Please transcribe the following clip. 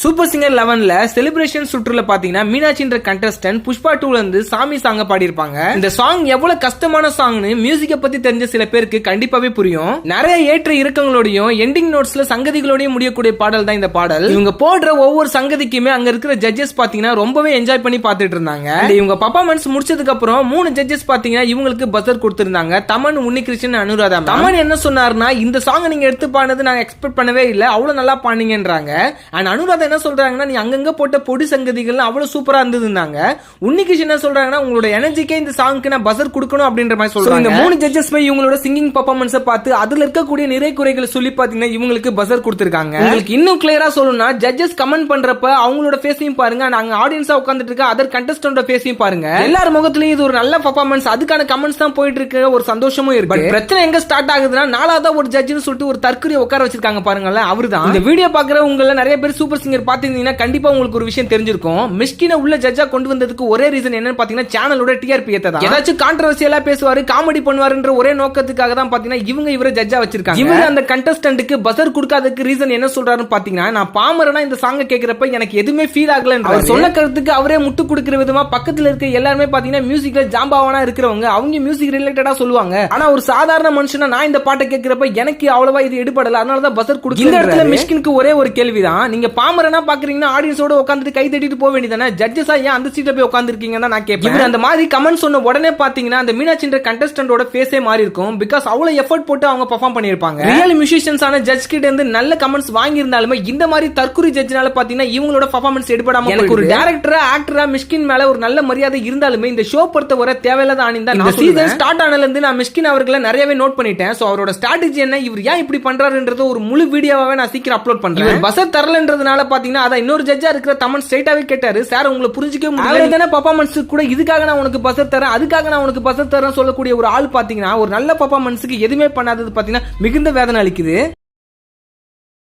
Super singer லெவன்ல celebration சுற்றுல பாத்தீங்கன்னா மீனாட்சின்ற கண்டஸ்டன்ட் புஷ்பா டூல இருந்து சாமி சாங்க பாடியிருப்பாங்க. இந்த சாங் எவ்வளவு கஷ்டமான சாங்னு மியூசிக்க பத்தி தெரிஞ்ச சில பேருக்கு கண்டிப்பாவே புரியும். நிறைய ஏற்ற இறக்கங்களோடையும் எண்டிங் நோட்ஸ்ல சங்கதிகளோடயும் முடியக்கூடிய பாடல் தான் இந்த பாடல். இவங்க போடுற ஒவ்வொரு சங்கதிக்குமே அங்க இருக்கிற ஜட்ஜஸ் பாத்தீங்கன்னா ரொம்பவே என்ஜாய் பண்ணி பார்த்துட்டு இருந்தாங்க. இவங்க பர்ஃபார்மன்ஸ் முடிச்சதுக்கு அப்புறம் மூணு ஜட்ஜஸ் பாத்தீங்கன்னா இவங்களுக்கு பசர் கொடுத்திருந்தாங்க. தமன் உன்னிகிருஷ்ணன் அனுராதா தமன் என்ன சொன்னாருன்னா இந்த சாங் நீங்க எடுத்து பாடினது நாங்க எக்ஸ்பெக்ட் பண்ணவே இல்ல. அவ்வளவு நல்லா பாடுனீங்கன்றாங்க. அண்ட் அனுராதா என்ன சொல்றாங்கன்னா நீ அங்கங்க போட்ட பொடி சங்கதிகள் அவ்வளவு சூப்பரா இருந்ததுன்னாங்க. உன்னிகிருஷ்ணன் என்ன சொல்றாங்கன்னா உங்களோட எனர்ஜிக்கே இந்த சாங்க்கு நான் பசர் கொடுக்கணும் அப்படின்ற மாதிரி சொல்றாங்க இந்த மூணு ஜட்ஜஸ் போய் இவங்களோட சிங்கிங் பர்ஃபார்மன்ஸை பார்த்து அதுல இருக்கக்கூடிய நிறை குறைகளை சொல்லி பாத்தீங்கன்னா இவங்களுக்கு பசர் கொடுத்திருக்காங்க. உங்களுக்கு இன்னும் கிளியரா சொல்லணும்னா ஜட்ஜஸ் கமெண்ட் பண்றப்ப அவங்களோட ஃபேஸையும் பாருங்க. நாங்க ஆடியன்ஸா உட்கார்ந்துட்டு இருக்க அதர் கண்டஸ்டன்டோட ஃபேஸையும் பாருங்க. எல்லார் முகத்திலயும் இது ஒரு நல்ல பர்ஃபார்மன்ஸ் அதுக்கான கமெண்ட்ஸ் தான் போயிட்டு இருக்க ஒரு சந்தோஷமும் இருக்கு. பிரச்சனை எங்க ஸ்டார்ட் ஆகுதுன்னா நாலாவதா ஒரு ஜட்ஜ்னு சொல்லிட்டு ஒரு தற்கொலை உட்கார வச்சிருக்காங்க பாருங்களேன் அவர்தான். இந்த வீடியோ பாக்குற உங்கள நிறைய பேர் சூப்பர் சிங்கர் பாத்தீங்கன்னா கண்டிப்பா உங்களுக்கு ஒரு விஷயம் தெரிஞ்சிருக்கும். மிஷ்கின உள்ள ஜட்ஜா கொண்டு வந்ததுக்கு ஒரே ரீசன் என்னன்னு பாத்தீங்கன்னா சேனலோட டிஆர்பி ஏத்ததான் ஏதாச்சும் கான்ட்ரவர்சியலா பேசுவாரு காமெடி பண்ணுவாருன்ற ஒரே நோக்கத்துக்காக தான் பாத்தீங்கன்னா இவங்க இவரை ஜட்ஜா வச்சிருக்காங்க. இவங்க அந்த கண்டஸ்டன்ட்டுக்கு பசர் கொடுக்காததுக்கு ரீசன் என்ன சொல்றாருன்னு பாத்தீங்கன்னா நான் பாமரனா இந்த சாங்க கேக்குறப்ப எனக்கு எதுவுமே ஃபீல் ஆகல அவர் சொன்ன கருத்துக்கு அவரே முட்டு கொடுக்கிற விதமா பக்கத்துல இருக்க எல்லாருமே பாத்தீங்கன்னா மியூசிக்ல ஜாம்பாவானா இருக்கிறவங்க அவங்க மியூசிக் ரிலேட்டடா சொல்லுவாங்க. ஆனா ஒரு சாதாரண மனுஷனா நான் இந்த பாட்டை கேட்கிறப்ப எனக்கு அவ்வளவா இது எடுபடல அதனால தான் பசர் கொடுக்க இந்த இடத்துல மிஷ்கினுக்கு ஒரே ஒரு கேள்விதான் நீங்க பாமரனா பாக்குறீங்கன்னா ஆடியன்ஸோட உட்காந்துட்டு கை தட்டிட்டு போக வேண்டியதானே ஜட்ஜஸா ஏன் அந்த சீட்ல போய் உட்காந்துருக்கீங்க தான் நான் கேட்பேன். அந்த மாதிரி கமெண்ட் சொன்ன உடனே பாத்தீங்கன்னா அந்த மீனாட்சின்ற கண்டஸ்டன்டோட ஃபேஸே மாறி இருக்கும். பிகாஸ் அவ்வளவு எஃபர்ட் போட்டு அவங்க பெர்ஃபார்ம் பண்ணிருப்பாங்க ரியல் மியூசிஷியன்ஸான ஜட்ஜ் கிட்ட இருந்து நல்ல கமெண்ட்ஸ் வாங்கி இருந்தாலுமே இந்த மாதிரி தற்குறி ஜட்ஜ்னால பாத்தீங்கன்னா இவங்களோட பெர்ஃபார்மன்ஸ் எடுபடாம எனக்கு ஒரு டேரக்டரா ஆக்டரா மிஷ்கின் மேல ஒரு நல்ல மரியாதை இருந்தாலுமே இந்த ஷோ பொறுத்தவரை தேவையில்லாத ஆணி தான் இந்த சீசன் ஸ்டார்ட் ஆனதுல இருந்து நான் மிஷ்கின் அவர்களை நிறையவே நோட் பண்ணிட்டேன். சோ அவரோட ஸ்ட்ராட்டஜி என்ன? இவர் ஏன் இப்படி பண்றாருன்றது ஒரு முழு வீடியோவாவே நான் சீக்கிரம் அப்லோட் பண்றேன். பஸ் தரலன்றதுனால பாத்தீங்கன்னா அதான் இன்னொரு ஜட்ஜா இருக்கிற தமன் ஸ்ட்ரைட்டாவே கேட்டாரு சார் உங்களை புரிஞ்சிக்கவே முடியல. தானே பர்ஃபார்மன்ஸ் கூட இதுக்காக நான் உனக்கு பசர் தரேன் அதுக்காக நான் உனக்கு பசர் தரேன் சொல்லக்கூடிய ஒரு ஆள் பாத்தீங்கன்னா ஒரு நல்ல பர்ஃபார்மன்ஸுக்கு எதுவுமே பண்ணாதது பாத்தீங்கன்னா மிகுந்த வேதனை அளிக்குது.